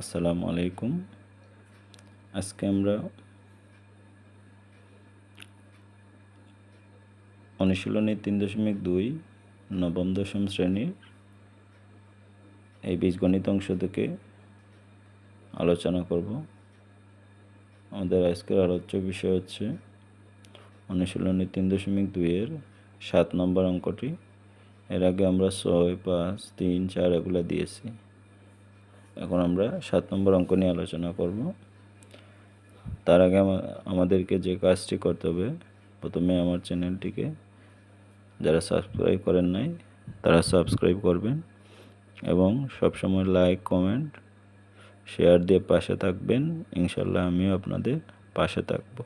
আসসালামু আলাইকুম। আজকে আমরা অনুশীলনী তিন দশমিক দুই, নবম দশম শ্রেণির এই বীজগণিত অংশ থেকে আলোচনা করব। আমাদের আজকের আলোচ্য বিষয় হচ্ছে অনুশীলনী তিন দশমিক দুইয়ের সাত নম্বর অঙ্কটি। এর আগে আমরা ছয়, পাঁচ, তিন, চার এগুলো দিয়েছি। এখন আমরা সাত নম্বর অঙ্ক নিয়ে আলোচনা করব। তার আগে আমাদেরকে যে কাজটি করতে হবে, প্রথমে আমার চ্যানেলটিকে যারা সাবস্ক্রাইব করেন নাই, তারা সাবস্ক্রাইব করবেন এবং সবসময় লাইক, কমেন্ট, শেয়ার দিয়ে পাশে থাকবেন। ইনশাল্লাহ আমিও আপনাদের পাশে থাকব।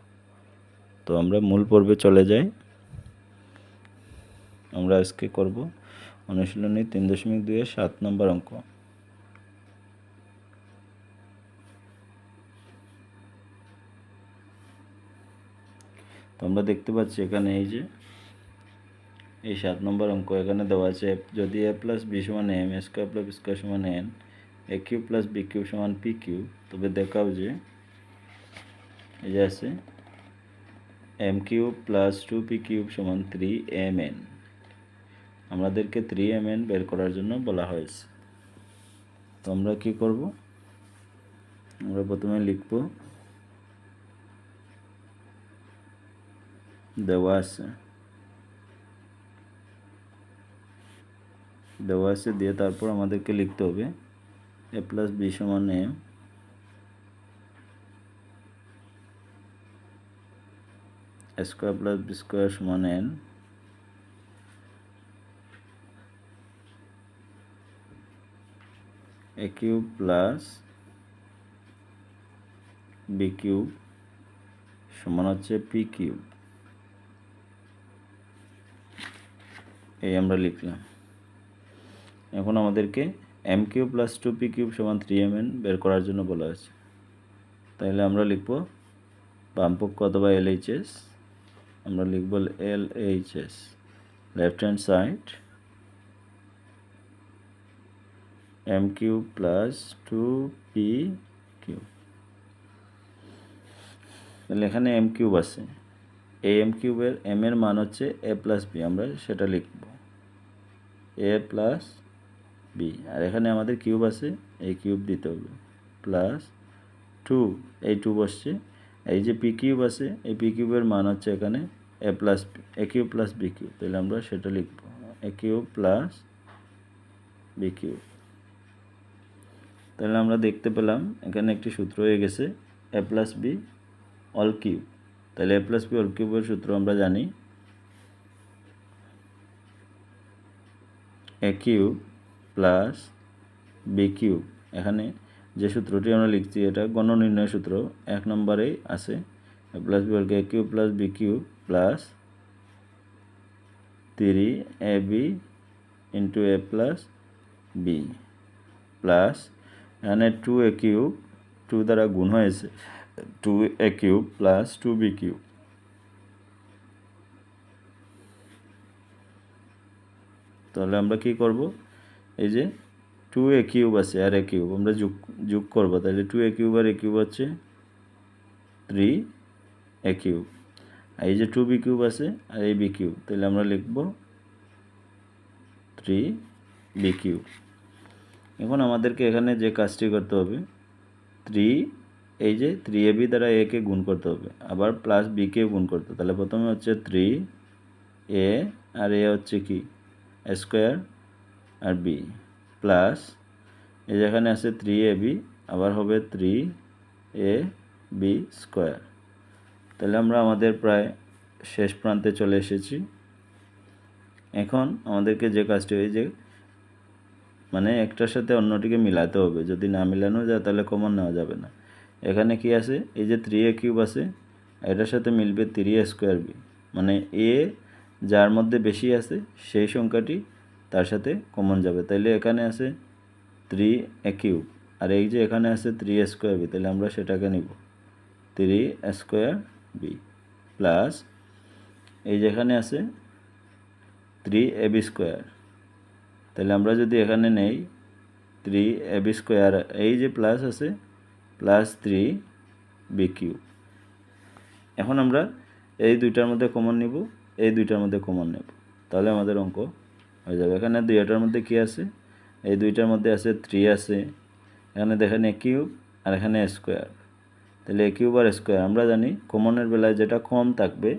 তো আমরা মূল পর্বে চলে যাই। আমরা আজকে করব অনুশীলনী তিন দশমিক দুইয়ের সাত নম্বর অঙ্ক। তো আমরা দেখতে পাচ্ছি এখানে এই যে, এই সাত নম্বর অঙ্ক এখানে দেওয়া আছে যদি এ প্লাস বি সমান এম স্কোয়ার প্লাস স্কোয়ার সমান N A Q plus B Q সমান পি কিউ তবে দেখাও যে, এই যে আছে M cube plus two P cube সমান থ্রি এম এন আমাদেরকে থ্রি এম এন বের করার জন্য বলা হয়েছে। তো আমরা কি করব? আমরা প্রথমে লিখব দেওয়া আছে দেওয়া দিয়ে তারপর আমাদেরকে লিখতে হবে এ প্লাস বি সমান M square plus B square সমান N A cube plus B cube সমান হচ্ছে পি কিউব এই আমরা লিখলাম। এখন আমাদেরকে M cube plus two P cube সমান থ্রি এম এন বের করার জন্য বলা হয়েছে। তাহলে আমরা লিখব বামপক্ষ অথবা এল এইচ এস আমরা লিখব L H S left hand side M cube plus two P cube. তাহলে এখানে এম কিউব আছে। এই এম কিউবের এম এর মান হচ্ছে এ প্লাস বি আমরা সেটা লিখব। এ প্লাস বি আর এখানে আমাদের কিউব আছে, এই কিউব দিতে হবে। প্লাস টু এই টু বসছে। এই যে পি কিউব আছে, এই পি কিউবের মান হচ্ছে এখানে A plus A cube plus B cube তাহলে আমরা সেটা লিখব। A cube plus B cube তাহলে আমরা দেখতে পেলাম, এখানে একটি সূত্র হয়ে গেছে A plus B all cube তাহলে এ প্লাস বি অল কিউবের সূত্র আমরা জানি A cube plus B cube এখানে যে সূত্রটি আমরা লিখছি, এটা গণ নির্ণয় সূত্র। এক নম্বরেই আছে plus B A cube plus B cube plus three A B into A plus B plus এখানে টু এ কিউব টু দ্বারা গুণ হয়েছে। Two A cube plus two B cube তাহলে আমরা কি করব? এই যে টু এ কিউব আছে আর এ কিউব আমরা যোগ যোগ করব। তাহলে টু এ কিউব আর এ কিউব হচ্ছে থ্রি এ কিউব আর এই যে টু বি কিউব আছে আর এই বি কিউব তাহলে আমরা লিখব থ্রি বি কিউব এখন আমাদেরকে এখানে যে কাজটি করতে হবে থ্রি এই যে থ্রি এ বি দ্বারা একে গুণ করতে হবে। আবার প্লাস বিকে গুণ করতে তাহলে প্রথমে হচ্ছে থ্রি এ আর এ হচ্ছে কি? স্কোয়ার আর বি প্লাস এই যেখানে আছে থ্রি এ বি আবার হবে থ্রি এ বি স্কোয়ার তাহলে আমরা আমাদের প্রায় শেষ প্রান্তে চলে এসেছি। এখন আমাদেরকে যে কাজটি হয়, যে মানে একটার সাথে অন্যটিকে মিলাতে হবে। যদি না মিলানো যায়, তাহলে কমন নেওয়া যাবে না। এখানে কি আছে? এই যে থ্রি এ কিউব আছে, এটার সাথে মিলবে থ্রি এ স্কোয়ার বি মানে এ যার মধ্যে বেশি আছে, সেই সংখ্যাটি তার সাথে কমন যাবে। তাইলে এখানে আছে থ্রি এ কিউব আর এই যে এখানে আছে থ্রি স্কোয়ার বি তাহলে আমরা সেটাকে নিব থ্রি স্কোয়ার বি প্লাস এই যেখানে আছে থ্রি এ বি স্কোয়ার তাহলে আমরা যদি এখানে নেই থ্রি এ বি স্কোয়ার এই যে প্লাস আছে প্লাস থ্রি বি কিউ এখন আমরা এই দুইটার মধ্যে কমন নিব, এই দুইটার মধ্যে কমন নেব। তাহলে আমাদের অঙ্ক হয়ে যাবে। এখানে দুইটার মধ্যে কি আছে? এই দুইটার মধ্যে আছে থ্রি আছে। এখানে দেখেন এ কিউব আর এখানে স্কোয়ার তাহলে এ কিউব আর স্কোয়ার আমরা জানি কমনের বেলায় যেটা কম থাকবে,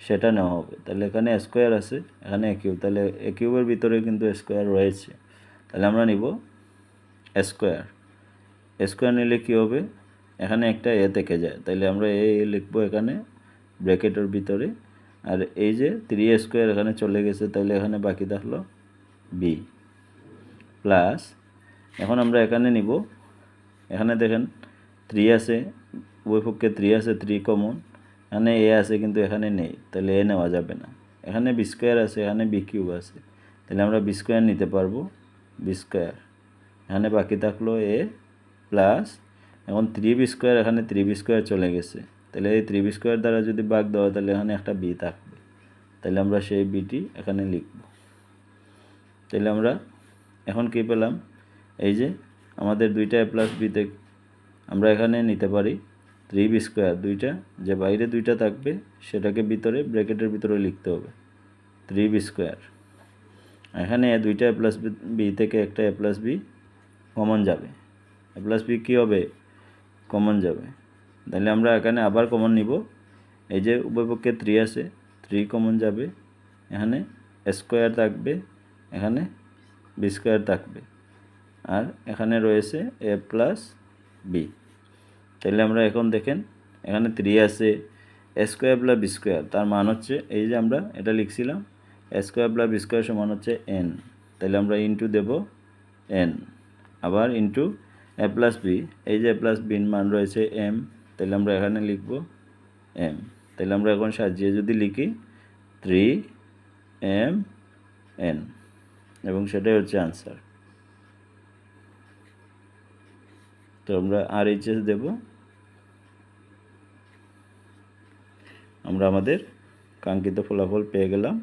সেটা নেওয়া হবে। তাহলে এখানে স্কোয়ার আছে, এখানে এ কিউব তাহলে এ কিউবের ভিতরে কিন্তু স্কোয়ার রয়েছে। তাহলে আমরা নিব স্কোয়ার স্কোয়ার নিলে কী হবে? এখানে একটা এ থেকে যায়। তাহলে আমরা এ লিখব এখানে ব্র্যাকেটের ভিতরে। আর এই যে থ্রি স্কোয়ার এখানে চলে গেছে তাহলে এখানে বাকি থাকল বি প্লাস এখন আমরা এখানে নিব। এখানে দেখেন থ্রি আছে, উভয় পক্ষে থ্রি আছে থ্রি কমন এখানে এ আছে কিন্তু এখানে নেই তাহলে এ নেওয়া যাবে না। এখানে বি স্কোয়ার আছে, এখানে বি কিউব আছে। তাহলে আমরা বি স্কোয়ার নিতে পারব বি স্কোয়ার এখানে বাকি থাকল এ প্লাস এখন থ্রি বি স্কোয়ার এখানে থ্রি বি স্কোয়ার চলে গেছে। তাহলে এই থ্রি বি স্কোয়ার দ্বারা যদি বাঘ দেওয়া তাহলে এখানে একটা বি থাকবে। তাহলে আমরা সেই বিটি এখানে লিখব। তাহলে আমরা এখন কি পেলাম? এই যে আমাদের দুইটা এ প্লাস বিতে আমরা এখানে নিতে পারি থ্রি বি স্কোয়ার দুইটা, যে বাইরে দুইটা থাকবে, সেটাকে ভিতরে, ব্র্যাকেটের ভিতরে লিখতে হবে থ্রি বি স্কোয়ার এখানে দুইটা এ প্লাস বি থেকে একটা এ প্লাস বি কমন যাবে। এ প্লাস বি কী হবে? কমন যাবে। তাহলে আমরা এখানে আবার কমন নিব। এই যে উভয়পক্ষে থ্রি আছে থ্রি কমন যাবে। এখানে স্কোয়ার থাকবে, এখানে বি স্কোয়ার থাকবে। আর এখানে রয়েছে এ প্লাস বি তাহলে আমরা এখন দেখেন, এখানে থ্রি আছে স্কোয়ার প্লাস বি স্কোয়ার তার মান হচ্ছে, এই যে আমরা এটা লিখছিলাম স্কোয়ার প্লাস বি স্কোয়ার সমান হচ্ছে এন তাহলে আমরা ইন্টু দেব এন আবার ইন্টু এ প্লাস বি এই যে এ প্লাস বির মান রয়েছে এম তাহলে আমরা এখানে লিখব এম তাহলে আমরা এখন সাজিয়ে যদি লিখি থ্রি এম এন এবং সেটাই হচ্ছে আনসার তো আমরা আর এইচএস দেব। আমরা আমাদের কাঙ্ক্ষিত ফলাফল পেয়ে গেলাম।